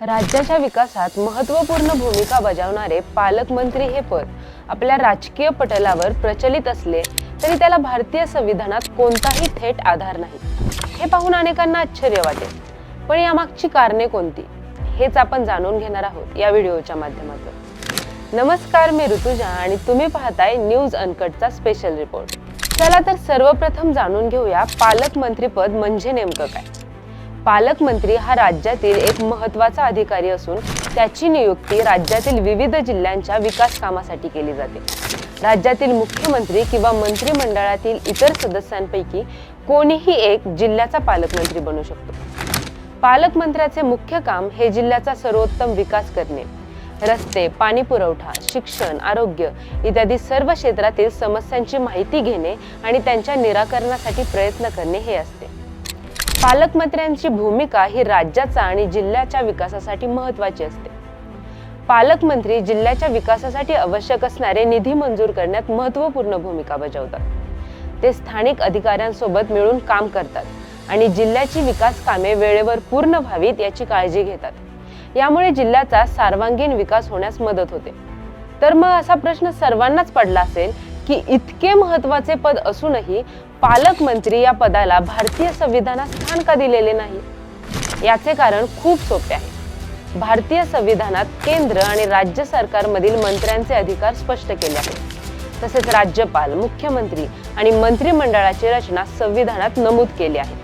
राज्याच्या विकासात महत्त्वपूर्ण भूमिका बजावणारे पालकमंत्री हे पद आपल्या राजकीय पटलावर प्रचलित असले तरी त्याला भारतीय संविधानात कोणताही थेट आधार नाही. हे पाहून अनेकांना आश्चर्य वाटेल. पण यामागची कारणे कोणती? हेच आपण जाणून घेणार आहोत या व्हिडिओच्या माध्यमातून. नमस्कार मी ऋतुजा आणि तुम्ही पाहताय न्यूज अनकटचा स्पेशल रिपोर्ट. चला तर सर्वप्रथम जाणून घेऊया पालकमंत्रीपद म्हणजे नेमकं काय? पालकमंत्री हा राज्यातील एक महत्त्वाचा अधिकारी असून त्याची नियुक्ती राज्यातील विविध जिल्ह्यांच्या विकास कामासाठी केली जाते. राज्यातील मुख्यमंत्री किंवा मंत्रिमंडळातील इतर सदस्यांपैकी कोणीही एक जिल्ह्याचा पालकमंत्री बनू शकतो. पालकमंत्र्याचे मुख्य काम हे जिल्ह्याचा सर्वोत्तम विकास करणे. रस्ते पाणी पुरवठा शिक्षण आरोग्य इत्यादी सर्व क्षेत्रातील समस्यांची माहिती घेणे आणि त्यांच्या निराकरणासाठी प्रयत्न करणे हे असते. पालकमंत्र्यांची भूमिका ही राज्याचा आणि जिल्ह्याच्या विकासासाठी महत्वाची असते. पालकमंत्री जिल्ह्याच्या विकासासाठी आवश्यक असणारे निधी मंजूर करण्यात महत्त्वपूर्ण भूमिका बजावतात. ते स्थानिक अधिकाऱ्यांसोबत मिळून काम करतात आणि जिल्ह्याची विकास कामे वेळेवर पूर्ण व्हावीत याची काळजी घेतात. यामुळे जिल्ह्याचा सर्वांगीण विकास होण्यास मदत होते. तर मग असा प्रश्न सर्वांनाच पडला असेल की इतके महत्त्वाचे पद असूनही पालकमंत्री या पदाला भारतीय संविधानात स्थान का दिलेले नाही? याचे कारण खूप सोपे आहे. भारतीय संविधानात केंद्र आणि राज्य सरकारमधील मंत्र्यांचे अधिकार स्पष्ट केले आहेत. तसेच राज्यपाल मुख्यमंत्री आणि मंत्रिमंडळाची रचना संविधानात नमूद केली आहे.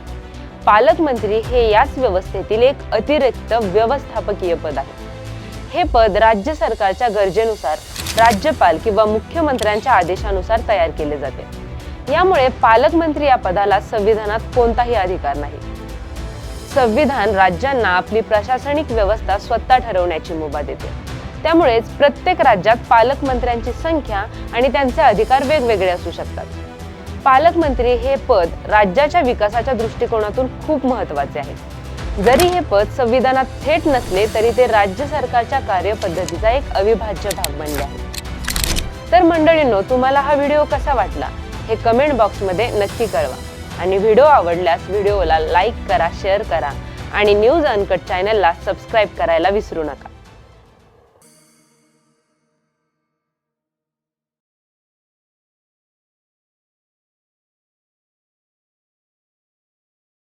पालकमंत्री हे याच व्यवस्थेतील एक अतिरिक्त व्यवस्थापकीय पद आहे. हे पद राज्य सरकारच्या गरजेनुसार राज्यपाल किंवा मुख्यमंत्र्यांच्या आदेशानुसार तयार केले जाते. यामुळे पालकमंत्री या पदाला संविधानात कोणताही अधिकार नाही. संविधान राज्यांना आपली प्रशासनिक व्यवस्था स्वतः ठरवण्याची मुभा देते. त्यामुळेच प्रत्येक राज्यात पालकमंत्र्यांची संख्या आणि त्यांचे अधिकार वेगवेगळे असू शकतात. पालकमंत्री हे पद राज्याच्या विकासाच्या दृष्टिकोनातून खूप महत्त्वाचे आहे. जरी हे पद संविधानात थेट नसले तरी ते राज्य सरकारच्या कार्यपद्धतीचा एक अविभाज्य भाग बनले आहे. तर मंडळींनो तुम्हाला हा व्हिडिओ कसा वाटला? हे कमेंट बॉक्समध्ये नक्की कळवा. आणि व्हिडिओ आवडल्यास व्हिडिओला लाईक करा शेअर करा आणि न्यूज अनकट चॅनलला सबस्क्राईब करायला विसरू नका.